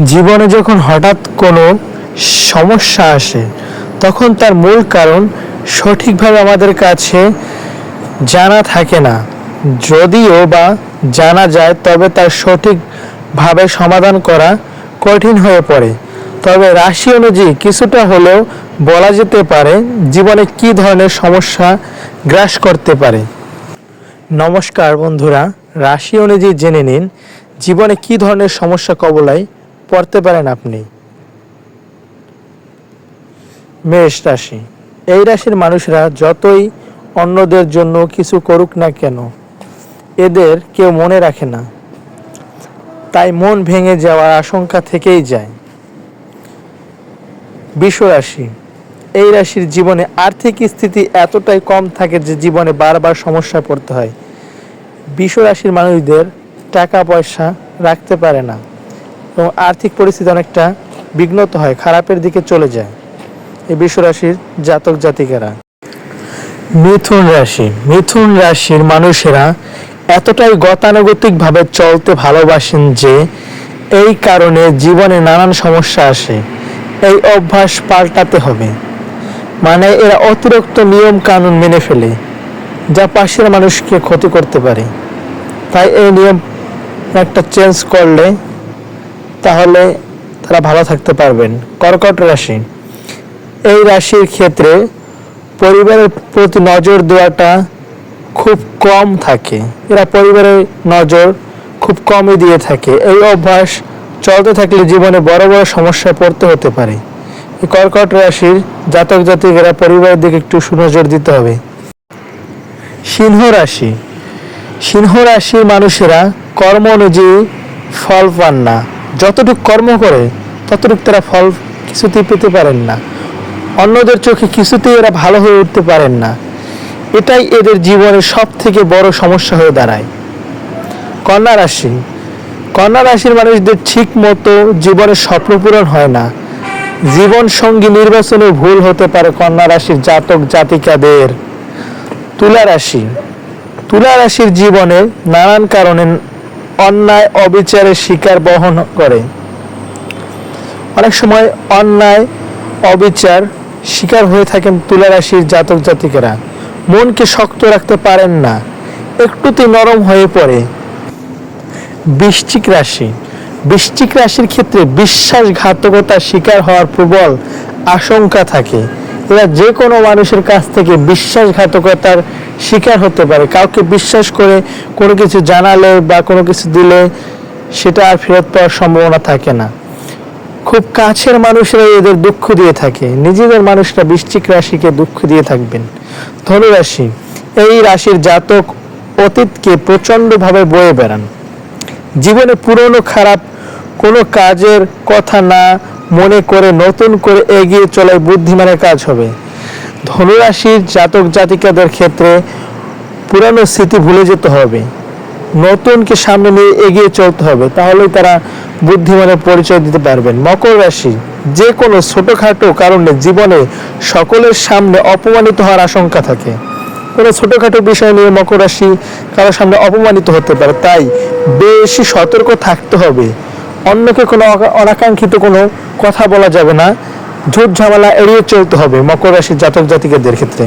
জীবনে যখন হঠাৎ কোনো সমস্যা আসে, তখন তার মূল কারণ সঠিকভাবে আমাদের কাছে জানা থাকে না। যদিও বা জানা যায়, তবে তার সঠিকভাবে সমাধান করা কঠিন হয়ে পড়ে। তবে রাশি অনুযায়ী কিছুটা হলেও বলা যেতে পারে, জীবনে কী ধরনের সমস্যা গ্রাস করতে পারে। নমস্কার বন্ধুরা, রাশি অনুযায়ী জেনে নিন, জীবনে কী ধরনের সমস্যা কবলায় পড়তে পারেন আপনি। মেষ রাশি। এই রাশির মানুষরা যতই অন্যদের জন্য কিছু করুক না কেন, এদের কেউ মনে রাখে না। তাই মন ভেঙে যাওয়ার আশঙ্কা থেকেই যায়। বিষ রাশি। এই রাশির জীবনে আর্থিক স্থিতি এতটাই কম থাকে যে জীবনে বারবার সমস্যায় পড়তে হয়। বিষ রাশির মানুষদের টাকা পয়সা রাখতে পারে না। এবং আর্থিক পরিস্থিতি অনেকটা বিঘ্নত হয়, খারাপের দিকে চলে যায় এই বিষ রাশির জাতক জাতিকারা। মিথুন রাশি, মিথুন রাশির মানুষেরা এতটাই গতানুগতিকভাবে চলতে ভালোবাসেন যে এই কারণে জীবনে নানান সমস্যা আসে, এই অভ্যাস পাল্টাতে হবে। মানে এরা অতিরিক্ত নিয়ম কানুন মেনে ফেলে, যা পাশের মানুষকে ক্ষতি করতে পারে। তাই এই নিয়ম একটা চেঞ্জ করলে তাহলে তারা ভালো থাকতে পারবেন। কর্কট রাশি। এই রাশির ক্ষেত্রে পরিবারের প্রতি নজর দেওয়াটা খুব কম থাকে। এরা পরিবারের নজর খুব কমই দিয়ে থাকে। এই অভ্যাস চলতে থাকলে জীবনে বড় বড় সমস্যায় পড়তে হতে পারে। কর্কট রাশির জাতক জাতিকেরা পরিবারের দিকে একটু সুনজর দিতে হবে। সিংহ রাশি। সিংহ রাশির মানুষেরা কর্ম অনুযায়ী ফল পান না। যতটুকু কর্ম করে, ততটুকু তারা ফল কিছুতেই পেতে পারেন না। অন্যদের চোখে কিছুতেই এরা ভালো হয়ে উঠতে পারেন না। এটাই এদের জীবনের সব থেকে বড় সমস্যা হয়ে দাঁড়ায়। কন্যা রাশি। কন্যা রাশির মানুষদের ঠিক মতো জীবনের স্বপ্ন পূরণ হয় না। জীবন সঙ্গী নির্বাচনে ভুল হতে পারে কন্যা রাশির জাতক জাতিকাদের। তুলা রাশি। তুলা রাশির জীবনে নানান কারণে অন্যায়, অবিচারের শিকার বহন করে। অনেক সময় অন্যায়, অবিচার শিকার হয়ে থাকেন তুলা রাশির জাতক জাতিকেরা। মনকে শক্ত রাখতে পারেন না একটুতে নরম হয়ে পড়ে। বৃশ্চিক রাশি। বৃশ্চিক রাশির ক্ষেত্রে বিশ্বাসঘাতকতার শিকার হওয়ার প্রবল আশঙ্কা থাকে। এরা যে কোনো মানুষের কাছ থেকে বিশ্বাসঘাতকতার শিকার হতে পারে। কাউকে বিশ্বাস করে কোনো কিছু জানালে বা কোনো কিছু দিলে সেটা আর ফেরত পাওয়ার সম্ভাবনা থাকে না। খুব কাছের মানুষরা এদের দুঃখ দিয়ে থাকে। নিজেদের মানুষরা বৃশ্চিক রাশিকে দুঃখ দিয়ে থাকবেন। ধনুরাশি, এই রাশির জাতক অতীতকে প্রচণ্ডভাবে বয়ে বেড়ান। জীবনে পুরনো খারাপ কোনো কাজের কথা না মনে করে নতুন করে এগিয়ে চলায় বুদ্ধিমানের কাজ হবে। ধনুরাশির জাতক জাতিকাদের ক্ষেত্রে পুরানো স্মৃতি ভুলে যেতে হবে। নতুনকে সামনে নিয়ে এগিয়ে চলতে হবে, তাহলেই তারা বুদ্ধিমানের পরিচয় দিতে পারবেন। মকর রাশি, যে কোনো ছোটোখাটো কারণে জীবনে সকলের সামনে অপমানিত হওয়ার আশঙ্কা থাকে। কোনো ছোটোখাটো বিষয় নিয়ে মকর রাশি কারোর সামনে অপমানিত হতে পারে, তাই বেশি সতর্ক থাকতে হবে। অন্যকে কোনো অনাকাঙ্ক্ষিত কোনো কথা বলা যাবে না। ঝুট ঝামেলা এড়িয়ে চলতে হবে মকর রাশির জাতক জাতিকাদের ক্ষেত্রে।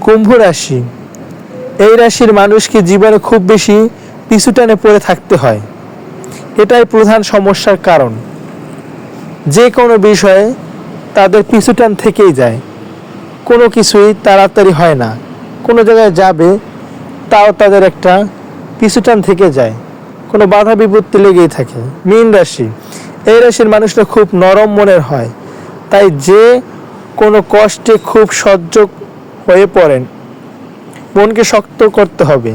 কুম্ভ রাশি। এই রাশির মানুষকে জীবনে খুব বেশি পিছুটানে পড়ে থাকতে হয়। এটাই প্রধান সমস্যার কারণ। যে কোনো বিষয়ে তাদের পিছুটান থেকেই যায়। কোনো কিছুই তাড়াতাড়ি হয় না। কোনো জায়গায় যাবে, তাও তাদের একটা পিছুটান থেকে যায়। কোনো বাধা বিপত্তি লেগেই থাকে। মীন রাশি, এই রাশির মানুষরা খুব নরম মনের হয়। তাই যে কোনো কষ্টে খুব সহ্য হয়ে পড়েন, মনকে শক্ত করতে হবে।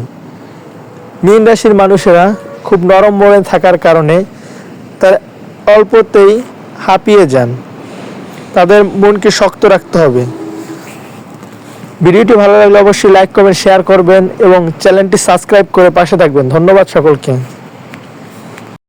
মীন রাশির মানুষেরা খুব নরম মনে থাকার কারণে তার অল্পতেই হাঁপিয়ে যান। তাদের মনকে শক্ত রাখতে হবে। ভিডিওটি ভালো লাগলে অবশ্যই লাইক, কমেন্ট, শেয়ার করবেন এবং চ্যানেলটি সাবস্ক্রাইব করে পাশে থাকবেন। ধন্যবাদ সকলকে।